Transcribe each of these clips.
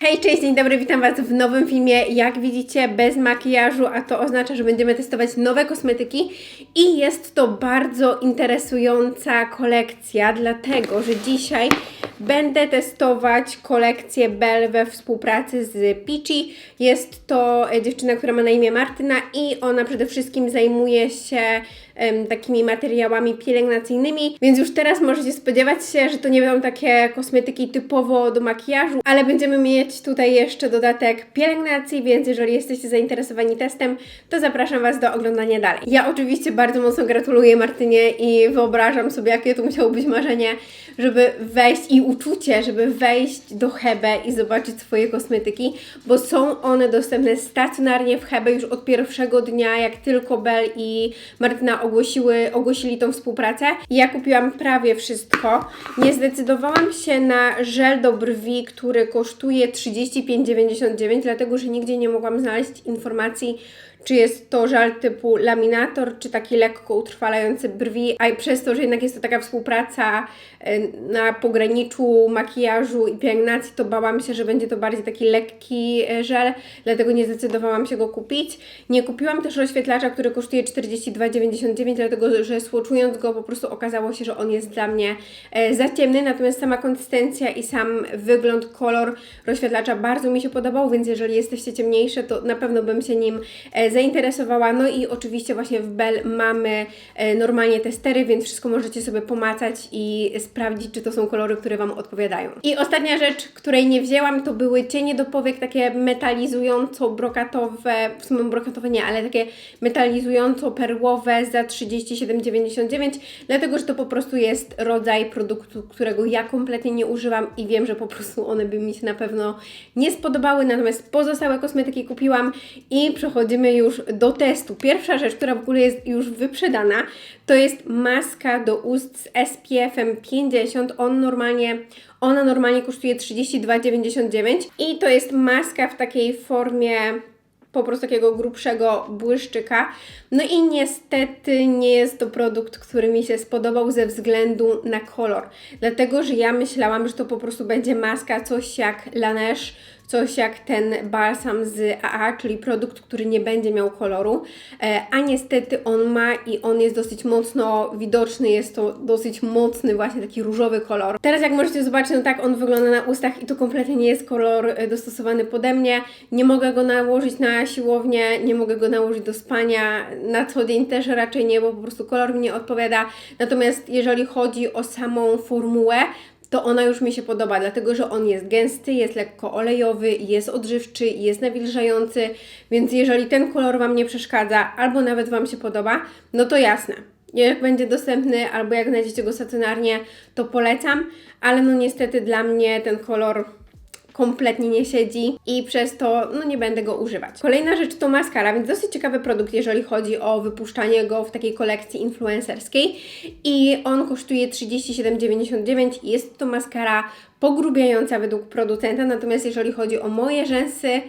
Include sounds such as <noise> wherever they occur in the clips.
Hej, cześć, dzień dobry, witam Was w nowym filmie. Jak widzicie, bez makijażu, a to oznacza, że będziemy testować nowe kosmetyki i jest to bardzo interesująca kolekcja, dlatego że dzisiaj będę testować kolekcję Bell we współpracy z Peachy. Jest to e, dziewczyna, która ma na imię Martyna i ona przede wszystkim zajmuje się em, takimi materiałami pielęgnacyjnymi, więc już teraz możecie spodziewać się, że to nie będą takie kosmetyki typowo do makijażu, ale będziemy mieć tutaj jeszcze dodatek pielęgnacji, więc jeżeli jesteście zainteresowani testem, to zapraszam Was do oglądania dalej. Ja oczywiście bardzo mocno gratuluję Martynie i wyobrażam sobie, jakie to musiało być marzenie, żeby wejść i uczucie, żeby wejść do Hebe i zobaczyć swoje kosmetyki, bo są one dostępne stacjonarnie w Hebe już od pierwszego dnia, jak tylko Bel i Martyna ogłosiły, ogłosili tą współpracę. Ja kupiłam prawie wszystko. Nie zdecydowałam się na żel do brwi, który kosztuje 35,99, dlatego że nigdzie nie mogłam znaleźć informacji, czy jest to żal typu laminator, czy taki lekko utrwalający brwi, a przez to, że jednak jest to taka współpraca e, na pograniczu makijażu i pielęgnacji, to bałam się, że będzie to bardziej taki lekki e, żel, dlatego nie zdecydowałam się go kupić. Nie kupiłam też rozświetlacza, który kosztuje 42,99, dlatego że swatchując go po prostu okazało się, że on jest dla mnie e, za ciemny, natomiast sama konsystencja i sam wygląd, kolor rozświetlacza bardzo mi się podobał, więc jeżeli jesteście ciemniejsze, to na pewno bym się nim zainteresowała. No i oczywiście właśnie w Bell mamy e, normalnie testery, więc wszystko możecie sobie pomacać i sprawdzić, czy to są kolory, które Wam odpowiadają. I ostatnia rzecz, której nie wzięłam, to były cienie do powiek takie metalizująco-brokatowe, w sumie brokatowe nie, ale takie metalizująco-perłowe za 37,99, dlatego, że to po prostu jest rodzaj produktu, którego ja kompletnie nie używam i wiem, że po prostu one by mi się na pewno nie spodobały, natomiast pozostałe kosmetyki kupiłam i przechodzimy już do testu. Pierwsza rzecz, która w ogóle jest już wyprzedana, to jest maska do ust z SPF-em 50. On normalnie, ona normalnie kosztuje 32,99 i to jest maska w takiej formie po prostu takiego grubszego błyszczyka. No i niestety nie jest to produkt, który mi się spodobał ze względu na kolor. Dlatego, że ja myślałam, że to po prostu będzie maska coś jak Laneige, coś jak ten balsam z AA, czyli produkt, który nie będzie miał koloru, e, a niestety on ma i on jest dosyć mocno widoczny, jest to dosyć mocny właśnie taki różowy kolor. Teraz jak możecie zobaczyć, no tak on wygląda na ustach i to kompletnie nie jest kolor e, dostosowany pode mnie. Nie mogę go nałożyć na siłownię, nie mogę go nałożyć do spania, na co dzień też raczej nie, bo po prostu kolor mi nie odpowiada. Natomiast jeżeli chodzi o samą formułę, to ona już mi się podoba, dlatego że on jest gęsty, jest lekko olejowy, jest odżywczy, jest nawilżający, więc jeżeli ten kolor Wam nie przeszkadza, albo nawet Wam się podoba, no to jasne. Jak będzie dostępny, albo jak znajdziecie go stacjonarnie, to polecam, ale no niestety dla mnie ten kolor kompletnie nie siedzi i przez to no, nie będę go używać. Kolejna rzecz to maskara, więc dosyć ciekawy produkt, jeżeli chodzi o wypuszczanie go w takiej kolekcji influencerskiej i on kosztuje 37,99 jest to maskara pogrubiająca według producenta, natomiast jeżeli chodzi o moje rzęsy,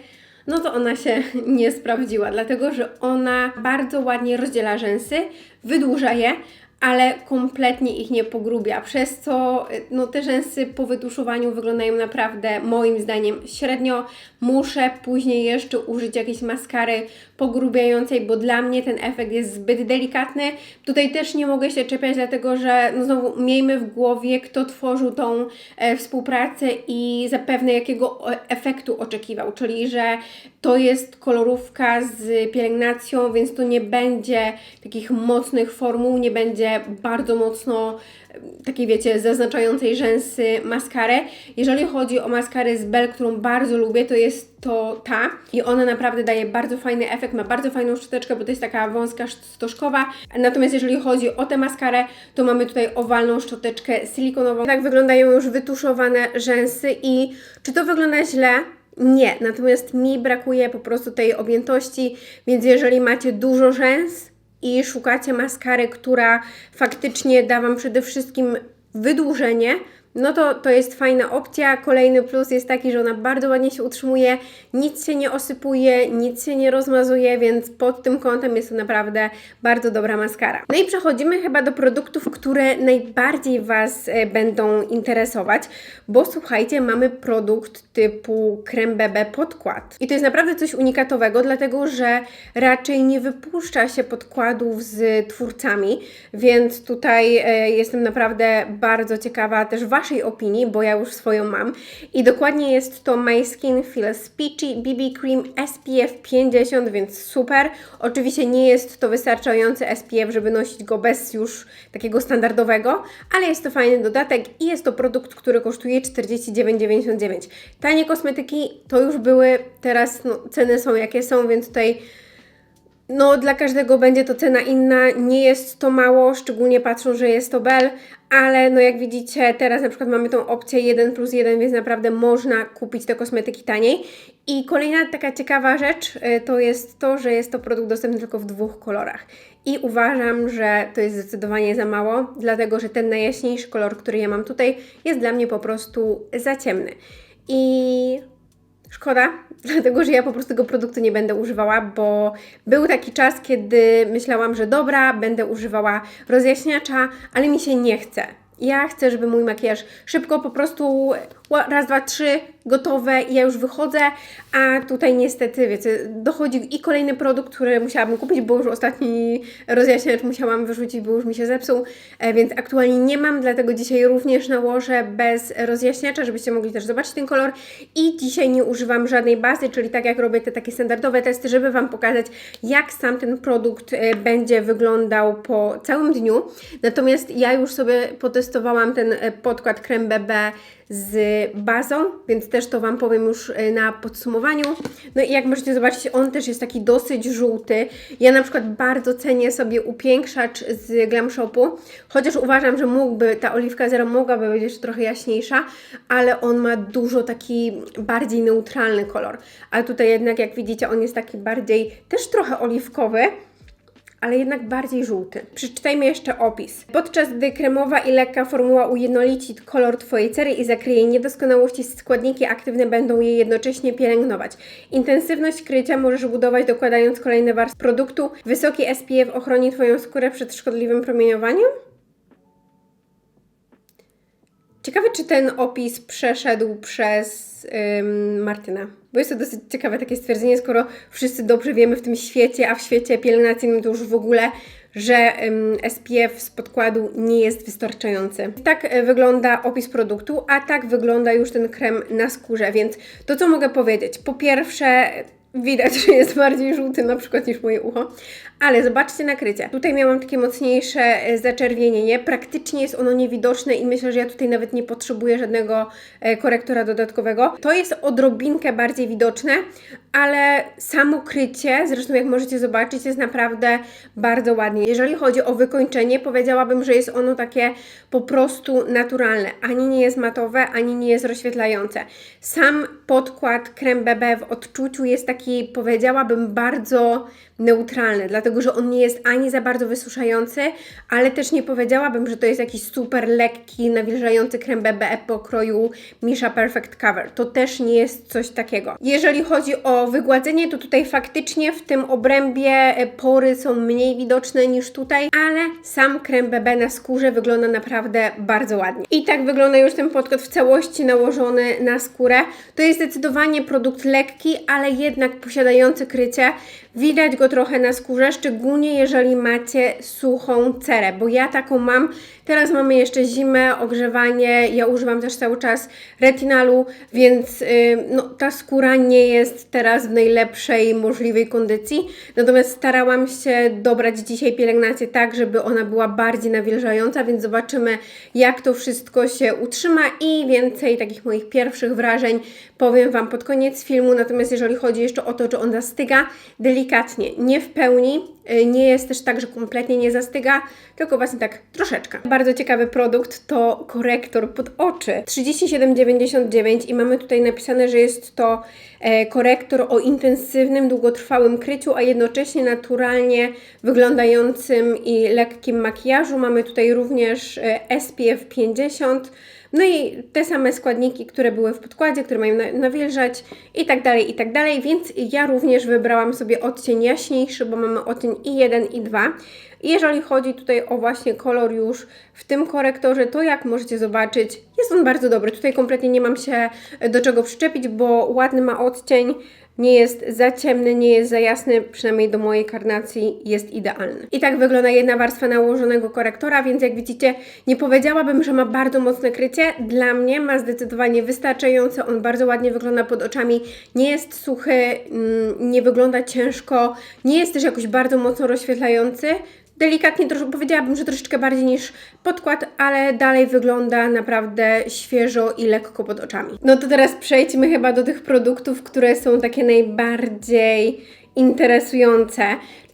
no to ona się <laughs> nie sprawdziła, dlatego że ona bardzo ładnie rozdziela rzęsy, wydłuża je, ale kompletnie ich nie pogrubia, przez co no, te rzęsy po wytuszowaniu wyglądają naprawdę moim zdaniem średnio. Muszę później jeszcze użyć jakiejś maskary pogrubiającej, bo dla mnie ten efekt jest zbyt delikatny. Tutaj też nie mogę się czepiać, dlatego że no znowu miejmy w głowie, kto tworzył tą e, współpracę i zapewne jakiego e, efektu oczekiwał, czyli że to jest kolorówka z pielęgnacją, więc to nie będzie takich mocnych formuł, nie będzie bardzo mocno takiej wiecie, zaznaczającej rzęsy maskarę. Jeżeli chodzi o maskarę z Bell, którą bardzo lubię, to jest to ta i ona naprawdę daje bardzo fajny efekt, ma bardzo fajną szczoteczkę, bo to jest taka wąska stożkowa. Natomiast jeżeli chodzi o tę maskarę, to mamy tutaj owalną szczoteczkę silikonową. Tak wyglądają już wytuszowane rzęsy i czy to wygląda źle? Nie, natomiast mi brakuje po prostu tej objętości, więc jeżeli macie dużo rzęs, i szukacie maskary, która faktycznie da Wam przede wszystkim wydłużenie, no to to jest fajna opcja. Kolejny plus jest taki, że ona bardzo ładnie się utrzymuje, nic się nie osypuje, nic się nie rozmazuje, więc pod tym kątem jest to naprawdę bardzo dobra maskara. No i przechodzimy chyba do produktów, które najbardziej Was e, będą interesować, bo słuchajcie, mamy produkt typu creme bebe podkład. I to jest naprawdę coś unikatowego, dlatego że raczej nie wypuszcza się podkładów z twórcami, więc tutaj e, jestem naprawdę bardzo ciekawa też Waszej opinii, bo ja już swoją mam. I dokładnie jest to My Skin Feels Peachy BB Cream SPF 50, więc super. Oczywiście nie jest to wystarczający SPF, żeby nosić go bez już takiego standardowego, ale jest to fajny dodatek i jest to produkt, który kosztuje 49,99. Tanie kosmetyki to już były, teraz no, ceny są jakie są, więc tutaj no, dla każdego będzie to cena inna, nie jest to mało, szczególnie patrzą, że jest to Bell, ale no jak widzicie, teraz na przykład mamy tą opcję 1 plus 1, więc naprawdę można kupić te kosmetyki taniej. I kolejna taka ciekawa rzecz y, to jest to, że jest to produkt dostępny tylko w dwóch kolorach. I uważam, że to jest zdecydowanie za mało, dlatego że ten najjaśniejszy kolor, który ja mam tutaj, jest dla mnie po prostu za ciemny. I Szkoda, <laughs> dlatego że ja po prostu tego produktu nie będę używała, bo był taki czas, kiedy myślałam, że dobra, będę używała rozjaśniacza, ale mi się nie chce. Ja chcę, żeby mój makijaż szybko po prostu raz, dwa, trzy, gotowe i ja już wychodzę, a tutaj niestety, wiecie, dochodzi i kolejny produkt, który musiałabym kupić, bo już ostatni rozjaśniacz musiałam wyrzucić, bo już mi się zepsuł, e, więc aktualnie nie mam, dlatego dzisiaj również nałożę bez rozjaśniacza, żebyście mogli też zobaczyć ten kolor. I dzisiaj nie używam żadnej bazy, czyli tak jak robię te takie standardowe testy, żeby Wam pokazać, jak sam ten produkt e, będzie wyglądał po całym dniu, natomiast ja już sobie potestowałam ten e, podkład Creme BB z bazą, więc też to Wam powiem już e, na podsumowaniu. No i jak możecie zobaczyć, on też jest taki dosyć żółty. Ja na przykład bardzo cenię sobie upiększacz z Glam Shopu, chociaż uważam, że mógłby, ta oliwka zero mogłaby być jeszcze trochę jaśniejsza, ale on ma dużo taki bardziej neutralny kolor. A tutaj jednak, jak widzicie, on jest taki bardziej też trochę oliwkowy, ale jednak bardziej żółty. Przeczytajmy jeszcze opis. Podczas gdy kremowa i lekka formuła ujednolici kolor Twojej cery i zakryje niedoskonałości, składniki aktywne będą je jednocześnie pielęgnować. Intensywność krycia możesz budować dokładając kolejne warstwy produktu. Wysoki SPF ochroni Twoją skórę przed szkodliwym promieniowaniem? Ciekawe, czy ten opis przeszedł przez ym, Martyna. Bo jest to dosyć ciekawe takie stwierdzenie, skoro wszyscy dobrze wiemy w tym świecie, a w świecie pielęgnacyjnym to już w ogóle, że ym, SPF z podkładu nie jest wystarczający. Tak y, wygląda opis produktu, a tak wygląda już ten krem na skórze, więc to co mogę powiedzieć? Po pierwsze, Widać, że jest bardziej żółty na przykład niż moje ucho, ale zobaczcie nakrycie. Tutaj miałam takie mocniejsze e, zaczerwienienie, praktycznie jest ono niewidoczne i myślę, że ja tutaj nawet nie potrzebuję żadnego e, korektora dodatkowego. To jest odrobinkę bardziej widoczne, ale samo krycie, zresztą jak możecie zobaczyć, jest naprawdę bardzo ładnie. Jeżeli chodzi o wykończenie, powiedziałabym, że jest ono takie po prostu naturalne. Ani nie jest matowe, ani nie jest rozświetlające. Sam podkład krem BB w odczuciu jest taki, powiedziałabym, bardzo neutralny, dlatego że on nie jest ani za bardzo wysuszający, ale też nie powiedziałabym, że to jest jakiś super lekki, nawilżający krem BB pokroju Misha Perfect Cover. To też nie jest coś takiego. Jeżeli chodzi o wygładzenie, to tutaj faktycznie w tym obrębie e, pory są mniej widoczne niż tutaj, ale sam krem BB na skórze wygląda naprawdę bardzo ładnie. I tak wygląda już ten podkład w całości nałożony na skórę. To jest zdecydowanie produkt lekki, ale jednak posiadający krycie. Widać go trochę na skórze, szczególnie jeżeli macie suchą cerę, bo ja taką mam. Teraz mamy jeszcze zimę, ogrzewanie, ja używam też cały czas retinalu, więc yy, no, ta skóra nie jest teraz w najlepszej możliwej kondycji. Natomiast starałam się dobrać dzisiaj pielęgnację tak, żeby ona była bardziej nawilżająca, więc zobaczymy jak to wszystko się utrzyma i więcej takich moich pierwszych wrażeń powiem Wam pod koniec filmu. Natomiast jeżeli chodzi jeszcze o to, czy on zastyga, delikatnie, nie w pełni, y, nie jest też tak, że kompletnie nie zastyga, tylko właśnie tak troszeczkę. Bardzo ciekawy produkt to korektor pod oczy 37,99 i mamy tutaj napisane, że jest to e, korektor o intensywnym, długotrwałym kryciu, a jednocześnie naturalnie wyglądającym i lekkim makijażu. Mamy tutaj również e, SPF 50, No i te same składniki, które były w podkładzie, które mają na- nawilżać i tak dalej, i tak dalej, więc ja również wybrałam sobie odcień jaśniejszy, bo mamy odcień i 1 i 2. I jeżeli chodzi tutaj o właśnie kolor już w tym korektorze, to jak możecie zobaczyć, jest on bardzo dobry. Tutaj kompletnie nie mam się do czego przyczepić, bo ładny ma odcień, nie jest za ciemny, nie jest za jasny, przynajmniej do mojej karnacji jest idealny. I tak wygląda jedna warstwa nałożonego korektora, więc jak widzicie, nie powiedziałabym, że ma bardzo mocne krycie. Dla mnie ma zdecydowanie wystarczające, on bardzo ładnie wygląda pod oczami, nie jest suchy, mm, nie wygląda ciężko, nie jest też jakoś bardzo mocno rozświetlający, delikatnie, trosz, powiedziałabym, że troszeczkę bardziej niż podkład, ale dalej wygląda naprawdę świeżo i lekko pod oczami. No to teraz przejdźmy chyba do tych produktów, które są takie najbardziej interesujące,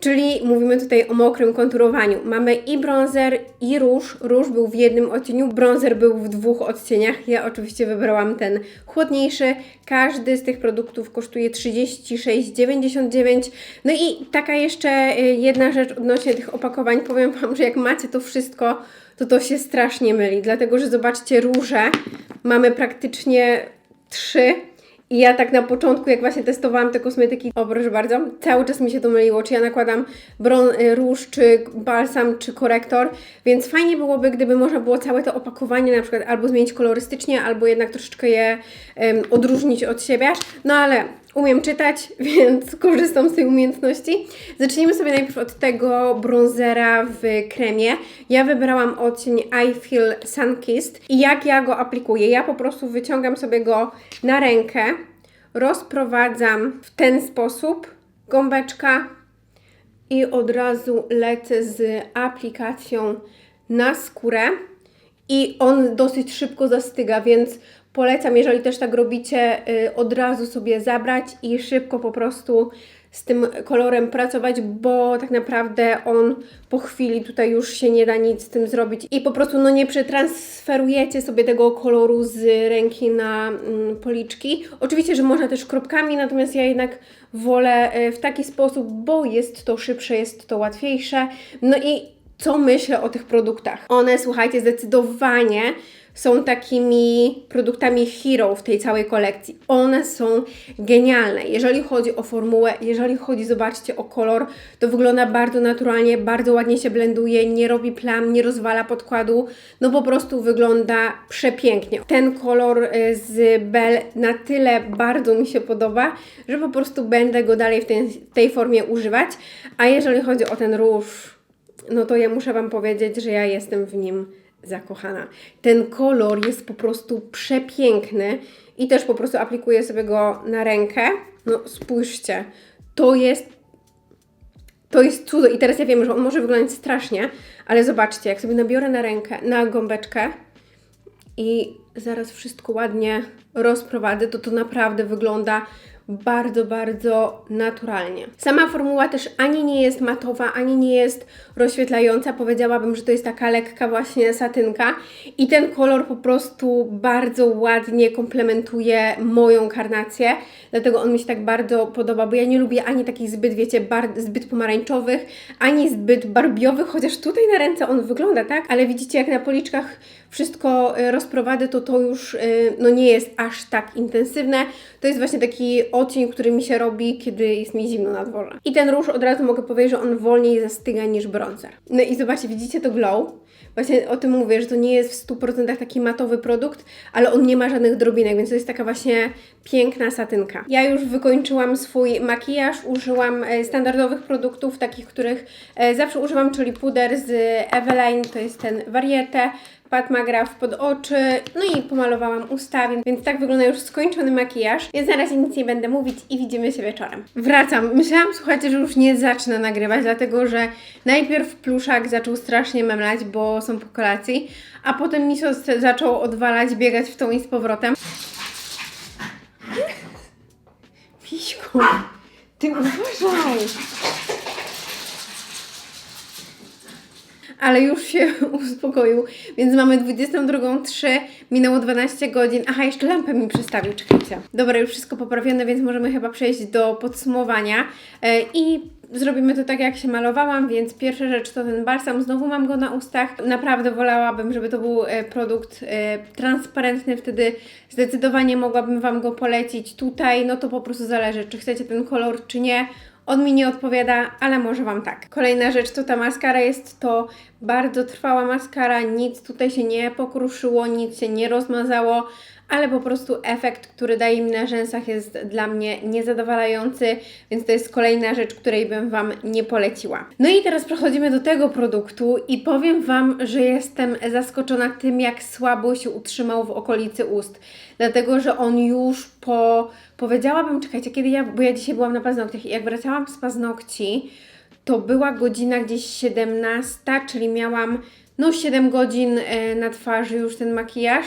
czyli mówimy tutaj o mokrym konturowaniu. Mamy i bronzer, i róż. Róż był w jednym odcieniu, bronzer był w dwóch odcieniach. Ja oczywiście wybrałam ten chłodniejszy. Każdy z tych produktów kosztuje 36,99. No i taka jeszcze y, jedna rzecz odnośnie tych opakowań. Powiem Wam, że jak macie to wszystko, to to się strasznie myli, dlatego że zobaczcie róże. Mamy praktycznie trzy. I ja tak na początku, jak właśnie testowałam te kosmetyki, o proszę bardzo, cały czas mi się to myliło, czy ja nakładam bron, y, róż, czy balsam, czy korektor, więc fajnie byłoby, gdyby można było całe to opakowanie na przykład albo zmienić kolorystycznie, albo jednak troszeczkę je em, odróżnić od siebie, no ale umiem czytać, <laughs> więc korzystam z tej umiejętności. Zacznijmy sobie najpierw od tego bronzera w kremie. Ja wybrałam odcień I Feel Sunkissed i jak ja go aplikuję? Ja po prostu wyciągam sobie go na rękę, rozprowadzam w ten sposób, gąbeczka i od razu lecę z aplikacją na skórę i on dosyć szybko zastyga, więc polecam, jeżeli też tak robicie, y, od razu sobie zabrać i szybko po prostu z tym kolorem pracować, bo tak naprawdę on po chwili tutaj już się nie da nic z tym zrobić i po prostu no nie przetransferujecie sobie tego koloru z ręki na mm, policzki. Oczywiście, że można też kropkami, natomiast ja jednak wolę y, w taki sposób, bo jest to szybsze, jest to łatwiejsze. No i co myślę o tych produktach? One, słuchajcie, zdecydowanie są takimi produktami hero w tej całej kolekcji. One są genialne. Jeżeli chodzi o formułę, jeżeli chodzi, zobaczcie, o kolor, to wygląda bardzo naturalnie, bardzo ładnie się blenduje, nie robi plam, nie rozwala podkładu, no po prostu wygląda przepięknie. Ten kolor y, z Bell na tyle bardzo mi się podoba, że po prostu będę go dalej w tej, w tej formie używać. A jeżeli chodzi o ten róż, no to ja muszę Wam powiedzieć, że ja jestem w nim zakochana. Ten kolor jest po prostu przepiękny i też po prostu aplikuję sobie go na rękę. No spójrzcie, to jest to jest cudo i teraz ja wiem, że on może wyglądać strasznie, ale zobaczcie, jak sobie nabiorę na rękę, na gąbeczkę i zaraz wszystko ładnie rozprowadzę, to to naprawdę wygląda bardzo, bardzo naturalnie. Sama formuła też ani nie jest matowa, ani nie jest rozświetlająca. Powiedziałabym, że to jest taka lekka właśnie satynka i ten kolor po prostu bardzo ładnie komplementuje moją karnację, dlatego on mi się tak bardzo podoba, bo ja nie lubię ani takich zbyt, wiecie, zbyt pomarańczowych, ani zbyt barbiowych, chociaż tutaj na ręce on wygląda tak, ale widzicie jak na policzkach wszystko y, rozprowadzę, to to już y, no nie jest aż tak intensywne. To jest właśnie taki odcień, który mi się robi, kiedy jest mi zimno na dworze. I ten róż od razu mogę powiedzieć, że on wolniej zastyga niż bronzer. No i zobaczcie, widzicie to glow? Właśnie o tym mówię, że to nie jest w 100% taki matowy produkt, ale on nie ma żadnych drobinek, więc to jest taka właśnie piękna satynka. Ja już wykończyłam swój makijaż, użyłam e, standardowych produktów, takich, których e, zawsze używam, czyli puder z Eveline, to jest ten Variete, Pat McGrath pod oczy, no i pomalowałam usta, więc- tak wygląda już skończony makijaż. Więc na razie nic nie będę mówić i widzimy się wieczorem. Wracam. Myślałam, słuchajcie, że już nie zacznę nagrywać, dlatego że najpierw pluszak zaczął strasznie memlać, bo są po kolacji, a potem Miso z- zaczął odwalać, biegać w tą i z powrotem. Miśku, ty uważaj! Ale już się <laughs> uspokoił, więc mamy 22.03, minęło 12 godzin. Aha, jeszcze lampę mi przestawił, czekajcie. Dobra, już wszystko poprawione, więc możemy chyba przejść do podsumowania. E, I zrobimy to tak, jak się malowałam, więc pierwsza rzecz to ten balsam. Znowu mam go na ustach. Naprawdę wolałabym, żeby to był e, produkt e, transparentny, wtedy zdecydowanie mogłabym Wam go polecić tutaj. No to po prostu zależy, czy chcecie ten kolor, czy nie. On mi nie odpowiada, ale może Wam tak. Kolejna rzecz to ta maskara. Jest to bardzo trwała maskara. Nic tutaj się nie pokruszyło, nic się nie rozmazało, ale po prostu efekt, który daje mi na rzęsach jest dla mnie niezadowalający, więc to jest kolejna rzecz, której bym Wam nie poleciła. No i teraz przechodzimy do tego produktu i powiem Wam, że jestem zaskoczona tym, jak słabo się utrzymał w okolicy ust. Dlatego, że on już po, powiedziałabym, czekajcie, kiedy ja, bo ja dzisiaj byłam na paznokciach i jak wracałam z paznokci, to była godzina gdzieś 17, czyli miałam no 7 godzin e, na twarzy już ten makijaż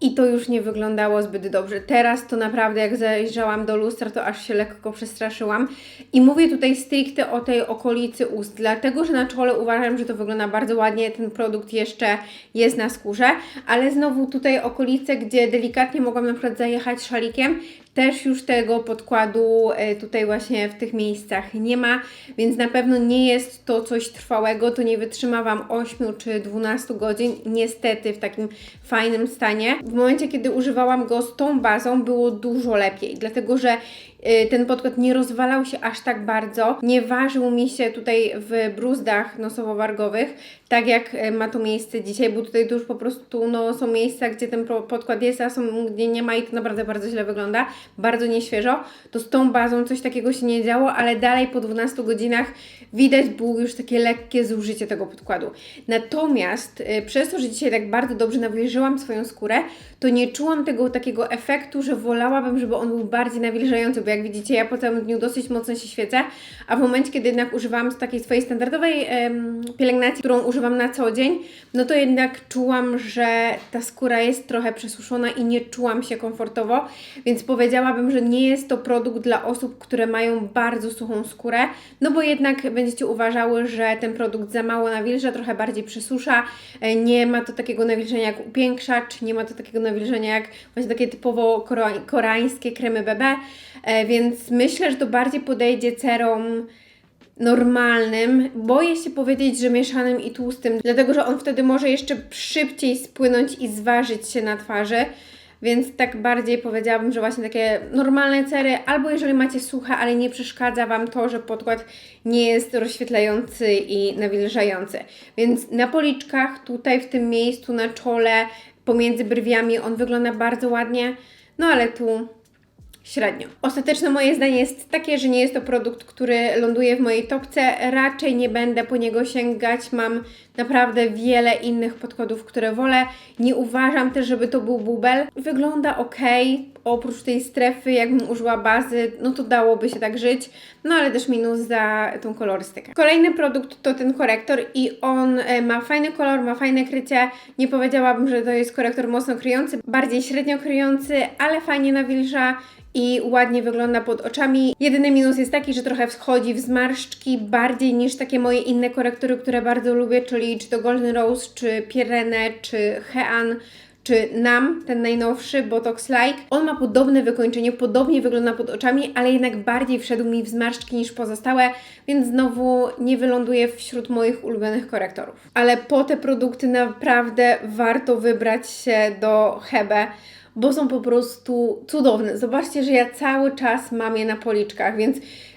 i to już nie wyglądało zbyt dobrze. Teraz to naprawdę jak zajrzałam do lustra, to aż się lekko przestraszyłam. I mówię tutaj stricte o tej okolicy ust, dlatego że na czole uważam, że to wygląda bardzo ładnie, ten produkt jeszcze jest na skórze, ale znowu tutaj okolice, gdzie delikatnie mogłam na przykład zajechać szalikiem, też już tego podkładu e, tutaj właśnie w tych miejscach nie ma, więc na pewno nie jest to coś trwałego, to nie wytrzyma Wam 8 czy 12 godzin, niestety w takim fajnym stanie. W momencie, kiedy używałam go z tą bazą, było dużo lepiej, dlatego że y, ten podkład nie rozwalał się aż tak bardzo, nie ważył mi się tutaj w bruzdach nosowo-wargowych, tak jak y, ma to miejsce dzisiaj, bo tutaj to już po prostu no, są miejsca, gdzie ten podkład jest, a są gdzie nie ma i to naprawdę bardzo źle wygląda, bardzo nieświeżo. To z tą bazą coś takiego się nie działo, ale dalej po 12 godzinach widać było już takie lekkie zużycie tego podkładu. Natomiast y, przez to, że dzisiaj tak bardzo dobrze nawilżyłam swoją skórę, to nie czułam tego takiego efektu, że wolałabym, żeby on był bardziej nawilżający, bo jak widzicie, ja po całym dniu dosyć mocno się świecę, a w momencie, kiedy jednak używałam takiej swojej standardowej em, pielęgnacji, którą używam na co dzień, no to jednak czułam, że ta skóra jest trochę przesuszona i nie czułam się komfortowo, więc powiedziałabym, że nie jest to produkt dla osób, które mają bardzo suchą skórę, no bo jednak będziecie uważały, że ten produkt za mało nawilża, trochę bardziej przysusza, e, nie ma to takiego nawilżenia jak upiększacz, nie ma to takiego nawilżenia jak właśnie takie typowo koreańskie kremy BB, e, więc myślę, że to bardziej podejdzie cerom normalnym. Boję się powiedzieć, że mieszanym i tłustym, dlatego że on wtedy może jeszcze szybciej spłynąć i zważyć się na twarzy. Więc tak bardziej powiedziałabym, że właśnie takie normalne cery, albo jeżeli macie suche, ale nie przeszkadza Wam to, że podkład nie jest rozświetlający i nawilżający. Więc na policzkach, tutaj w tym miejscu, na czole, pomiędzy brwiami on wygląda bardzo ładnie, no ale tu średnio. Ostateczne moje zdanie jest takie, że nie jest to produkt, który ląduje w mojej topce. Raczej nie będę po niego sięgać. Mam naprawdę wiele innych podkładów, które wolę. Nie uważam też, żeby to był bubel. Wygląda ok. Oprócz tej strefy, jakbym użyła bazy, no to dałoby się tak żyć. No ale też minus za tą kolorystykę. Kolejny produkt to ten korektor i on e, ma fajny kolor, ma fajne krycie. Nie powiedziałabym, że to jest korektor mocno kryjący, bardziej średnio kryjący, ale fajnie nawilża i ładnie wygląda pod oczami. Jedyny minus jest taki, że trochę wschodzi w zmarszczki bardziej niż takie moje inne korektory, które bardzo lubię, czyli czy to Golden Rose, czy Pirene, czy Hean czy NAM, ten najnowszy, Botox Like. On ma podobne wykończenie, podobnie wygląda pod oczami, ale jednak bardziej wszedł mi w zmarszczki niż pozostałe, więc znowu nie wyląduje wśród moich ulubionych korektorów. Ale po te produkty naprawdę warto wybrać się do Hebe bo są po prostu cudowne. Zobaczcie, że ja cały czas mam je na policzkach, więc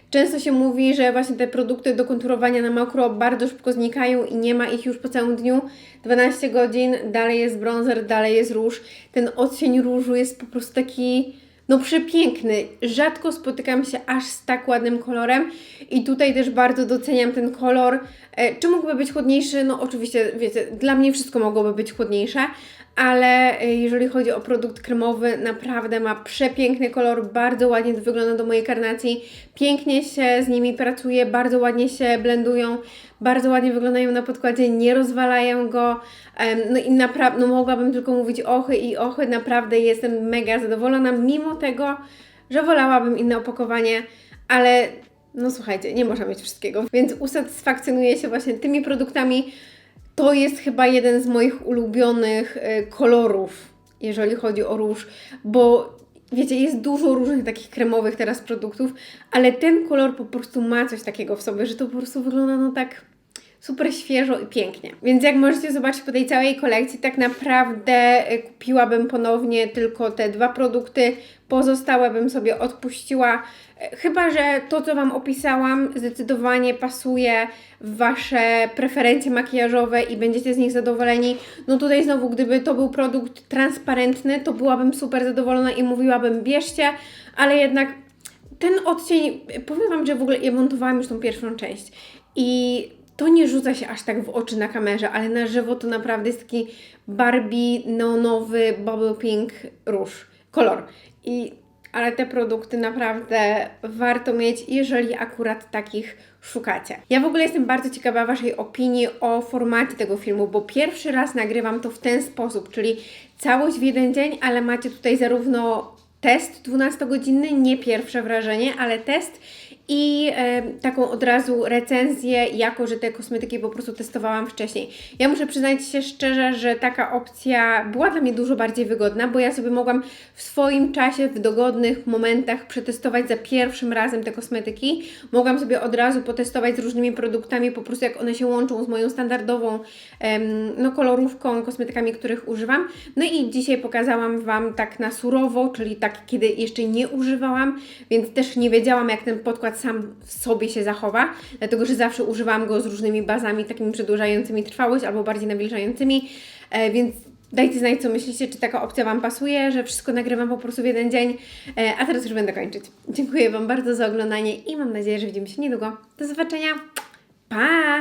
często się mówi, że właśnie te produkty do konturowania na mokro bardzo szybko znikają i nie ma ich już po całym dniu. 12 godzin, dalej jest bronzer, dalej jest róż. Ten odcień różu jest po prostu taki no przepiękny. Rzadko spotykam się aż z tak ładnym kolorem i tutaj też bardzo doceniam ten kolor. E, czy mógłby być chłodniejszy? No oczywiście, wiecie, dla mnie wszystko mogłoby być chłodniejsze, ale e, jeżeli chodzi o produkt kremowy, naprawdę ma przepiękny kolor, bardzo ładnie wygląda do mojej karnacji, pięknie się z nimi pracuje, bardzo ładnie się blendują, bardzo ładnie wyglądają na podkładzie, nie rozwalają go, no i naprawdę, no mogłabym tylko mówić ochy i ochy, naprawdę jestem mega zadowolona, mimo tego, że wolałabym inne opakowanie, ale no słuchajcie, nie można mieć wszystkiego, więc usatysfakcjonuję się właśnie tymi produktami, to jest chyba jeden z moich ulubionych y, kolorów, jeżeli chodzi o róż, bo wiecie, jest dużo różnych takich kremowych teraz produktów, ale ten kolor po prostu ma coś takiego w sobie, że to po prostu wygląda no tak super świeżo i pięknie. Więc jak możecie zobaczyć po tej całej kolekcji, tak naprawdę e, kupiłabym ponownie tylko te dwa produkty, pozostałe bym sobie odpuściła. E, Chyba, że to, co Wam opisałam, zdecydowanie pasuje w Wasze preferencje makijażowe i będziecie z nich zadowoleni. No tutaj znowu, gdyby to był produkt transparentny, to byłabym super zadowolona i mówiłabym bierzcie, ale jednak ten odcień, powiem Wam, że w ogóle ja montowałam już tą pierwszą część i to nie rzuca się aż tak w oczy na kamerze, ale na żywo to naprawdę jest taki Barbie neonowy bubble pink róż, kolor. I, ale te produkty naprawdę warto mieć, jeżeli akurat takich szukacie. Ja w ogóle jestem bardzo ciekawa Waszej opinii o formacie tego filmu, bo pierwszy raz nagrywam to w ten sposób, czyli całość w jeden dzień, ale macie tutaj zarówno test 12-godzinny, nie pierwsze wrażenie, ale test i e, taką od razu recenzję, jako że te kosmetyki po prostu testowałam wcześniej. Ja muszę przyznać się szczerze, że taka opcja była dla mnie dużo bardziej wygodna, bo ja sobie mogłam w swoim czasie, w dogodnych momentach przetestować za pierwszym razem te kosmetyki. Mogłam sobie od razu potestować z różnymi produktami, po prostu jak one się łączą z moją standardową em, no, kolorówką, kosmetykami, których używam. No i dzisiaj pokazałam Wam tak na surowo, czyli tak, kiedy jeszcze nie używałam, więc też nie wiedziałam, jak ten podkład sam w sobie się zachowa, dlatego że zawsze używałam go z różnymi bazami takimi przedłużającymi trwałość albo bardziej nawilżającymi, e, więc dajcie znać, co myślicie, czy taka opcja Wam pasuje, że wszystko nagrywam po prostu w jeden dzień, e, a teraz już będę kończyć. Dziękuję Wam bardzo za oglądanie i mam nadzieję, że widzimy się niedługo. Do zobaczenia. Pa!